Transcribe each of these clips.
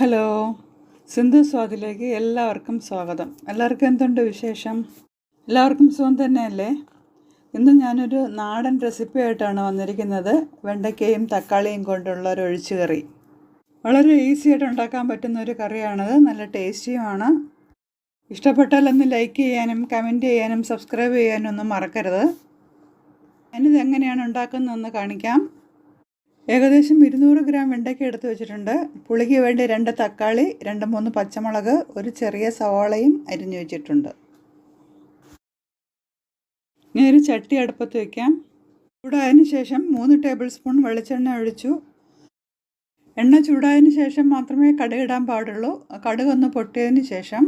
Hello. Sindhu സ്വാദിലേക്ക് എല്ലാവർക്കും സ്വാഗതം. എല്ലാവർക്കും എന്തുണ്ട് വിശേഷം? എല്ലാവർക്കും സുഖം തന്നെയല്ലേ? ഇന്ന് ഞാനൊരു നാടൻ റെസിപ്പി ആയിട്ടാണ് വന്നിരിക്കുന്നത്. വെണ്ടയ്ക്കയും തക്കാളിയും കൊണ്ടുള്ള ഒരു ഒഴിച്ചു കറി വളരെ ഈസി ആയിട്ട് ഉണ്ടാക്കാൻ പറ്റുന്ന ഒരു കറിയാണത് നല്ല ടേസ്റ്റിയുമാണ്. ഇഷ്ടപ്പെട്ടാൽ ഒന്ന് ലൈക്ക് ചെയ്യാനും കമന്റ് ചെയ്യാനും സബ്സ്ക്രൈബ് ചെയ്യാനും ഒന്നും മറക്കരുത്. ഞാനിത് എങ്ങനെയാണ് ഉണ്ടാക്കുന്നതെന്ന് കാണിക്കാം. ഏകദേശം ഇരുന്നൂറ് ഗ്രാം വെണ്ടയ്ക്ക എടുത്ത് വെച്ചിട്ടുണ്ട്. പുളിക്ക് വേണ്ടി രണ്ട് തക്കാളി രണ്ട് മൂന്ന് പച്ചമുളക് ഒരു ചെറിയ സവാളയും അരിഞ്ഞു വെച്ചിട്ടുണ്ട്. ഇനി ഒരു ചട്ടി അടുപ്പത്ത് വയ്ക്കാം ചൂടായതിന് ശേഷം മൂന്ന് ടേബിൾ സ്പൂൺ വെളിച്ചെണ്ണ ഒഴിച്ചു. എണ്ണ ചൂടായതിന് ശേഷം മാത്രമേ കടുക് ഇടാൻ പാടുള്ളൂ. കടുകൊന്ന് പൊട്ടിയതിന് ശേഷം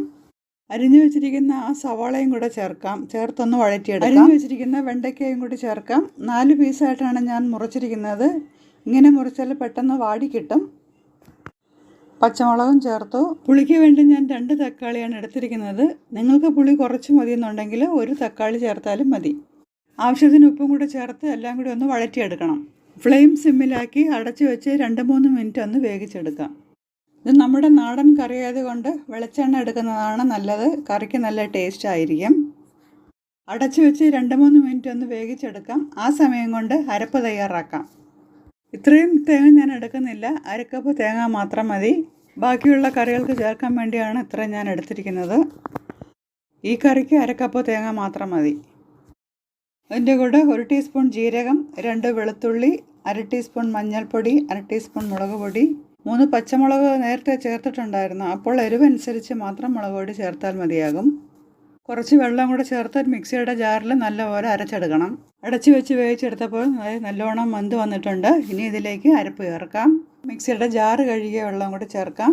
അരിഞ്ഞു വെച്ചിരിക്കുന്ന ആ സവാളയും കൂടെ ചേർക്കാം. ചേർത്തൊന്ന് വഴറ്റിയെടുക്കാം. അരിഞ്ഞു വെച്ചിരിക്കുന്ന വെണ്ടയ്ക്കയും കൂടി ചേർക്കാം. നാല് പീസായിട്ടാണ് ഞാൻ മുറിച്ചിരിക്കുന്നത്. ഇങ്ങനെ മുറിച്ചാൽ പെട്ടെന്ന് വാടി കിട്ടും. പച്ചമുളകും ചേർത്തു. പുളിക്ക് വേണ്ടി ഞാൻ രണ്ട് തക്കാളിയാണ് എടുത്തിരിക്കുന്നത്. നിങ്ങൾക്ക് പുളി കുറച്ച് മതിയെന്നുണ്ടെങ്കിൽ ഒരു തക്കാളി ചേർത്താലും മതി. ആവശ്യത്തിന് ഉപ്പും കൂടെ ചേർത്ത് എല്ലാം കൂടി ഒന്ന് വഴറ്റിയെടുക്കണം. ഫ്ലെയിം സിമ്മിലാക്കി അടച്ചു വെച്ച് രണ്ട് മൂന്ന് മിനിറ്റ് ഒന്ന് വേവിച്ചെടുക്കാം. ഇത് നമ്മുടെ നാടൻ കറി ആയതുകൊണ്ട് വെളിച്ചെണ്ണ എടുക്കുന്നതാണ് നല്ലത്. കറിക്ക് നല്ല ടേസ്റ്റ് ആയിരിക്കും. അടച്ചു വെച്ച് രണ്ട് മൂന്ന് മിനിറ്റ് ഒന്ന് വേവിച്ചെടുക്കാം. ആ സമയം കൊണ്ട് അരപ്പ് തയ്യാറാക്കാം. ഇത്രയും തേങ്ങ ഞാൻ എടുക്കുന്നില്ല. അരക്കപ്പ് തേങ്ങ മാത്രം മതി. ബാക്കിയുള്ള കറികൾക്ക് ചേർക്കാൻ വേണ്ടിയാണ് ഇത്രയും ഞാൻ എടുത്തിരിക്കുന്നത്. ഈ കറിക്ക് അരക്കപ്പ് തേങ്ങ മാത്രം മതി. അതിന്റെ കൂടെ ഒരു ടീസ്പൂൺ ജീരകം രണ്ട് വെളുത്തുള്ളി അര ടീസ്പൂൺ മഞ്ഞൾപ്പൊടി അര ടീസ്പൂൺ മുളക് പൊടി മൂന്ന് പച്ചമുളക് നേരത്തെ ചേർത്തിട്ടുണ്ടായിരുന്നു. അപ്പോൾ എരിവനുസരിച്ച് മാത്രം മുളക് പൊടി ചേർത്താൽ മതിയാകും. കുറച്ച് വെള്ളം കൂടെ ചേർത്ത് മിക്സിയുടെ ജാറിൽ നല്ലപോലെ അരച്ചെടുക്കണം. അടച്ചു വെച്ച് വേവിച്ചെടുത്തപ്പോൾ നല്ലോണം മന്ത് വന്നിട്ടുണ്ട്. ഇനി ഇതിലേക്ക് അരപ്പ് ചേർക്കാം. മിക്സിയുടെ ജാറ് കഴുകിയ വെള്ളം കൂടെ ചേർക്കാം.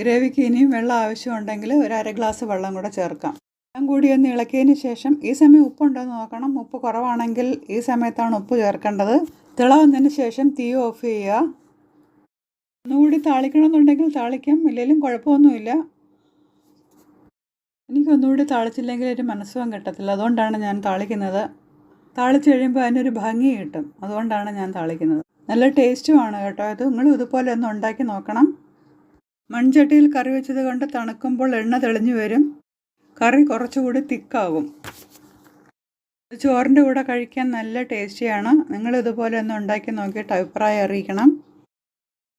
ഗ്രേവിക്ക് ഇനിയും വെള്ളം ആവശ്യമുണ്ടെങ്കിൽ ഒരു അര ഗ്ലാസ് വെള്ളം കൂടെ ചേർക്കാം. എല്ലാം കൂടി ഒന്ന് ഇളക്കിയതിന് ശേഷം ഈ സമയം ഉപ്പുണ്ടോ എന്ന് നോക്കണം. ഉപ്പ് കുറവാണെങ്കിൽ ഈ സമയത്താണ് ഉപ്പ് ചേർക്കേണ്ടത്. തിള വന്നതിന് ശേഷം തീ ഓഫ് ചെയ്യുക. ഒന്നുകൂടി താളിക്കണമെന്നുണ്ടെങ്കിൽ താളിക്കാം. ഇല്ലെങ്കിലും കുഴപ്പമൊന്നുമില്ല. എനിക്കൊന്നുകൂടി താളിച്ചില്ലെങ്കിൽ ഒരു മനസ്സുവാൻ കിട്ടത്തില്ല. അതുകൊണ്ടാണ് ഞാൻ താളിക്കുന്നത്. താളിച്ച് കഴിയുമ്പോൾ അതിനൊരു ഭംഗി കിട്ടും. അതുകൊണ്ടാണ് ഞാൻ താളിക്കുന്നത്. നല്ല ടേസ്റ്റുമാണ് കേട്ടോ ഇത്. നിങ്ങൾ ഇതുപോലെ ഒന്ന് ഉണ്ടാക്കി നോക്കണം. മൺചട്ടിയിൽ കറി വെച്ചത് കൊണ്ട് തണുക്കുമ്പോൾ എണ്ണ തെളിഞ്ഞു വരും. കറി കുറച്ചുകൂടി തിക്കാകും ചോറിന്റെ കൂടെ കഴിക്കാൻ നല്ല ടേസ്റ്റിയാണ് നിങ്ങൾ ഇതുപോലെ ഒന്ന് ഉണ്ടാക്കി നോക്കിയിട്ട് അഭിപ്രായം അറിയിക്കണം.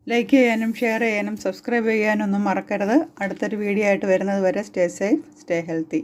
ലൈക്ക് ചെയ്യാനും ഷെയർ ചെയ്യാനും സബ്സ്ക്രൈബ് ചെയ്യാനും ഒന്നും മറക്കരുത്. അടുത്തൊരു വീഡിയോ ആയിട്ട് വരുന്നത് വരെ സ്റ്റേ സേഫ് സ്റ്റേ ഹെൽത്തി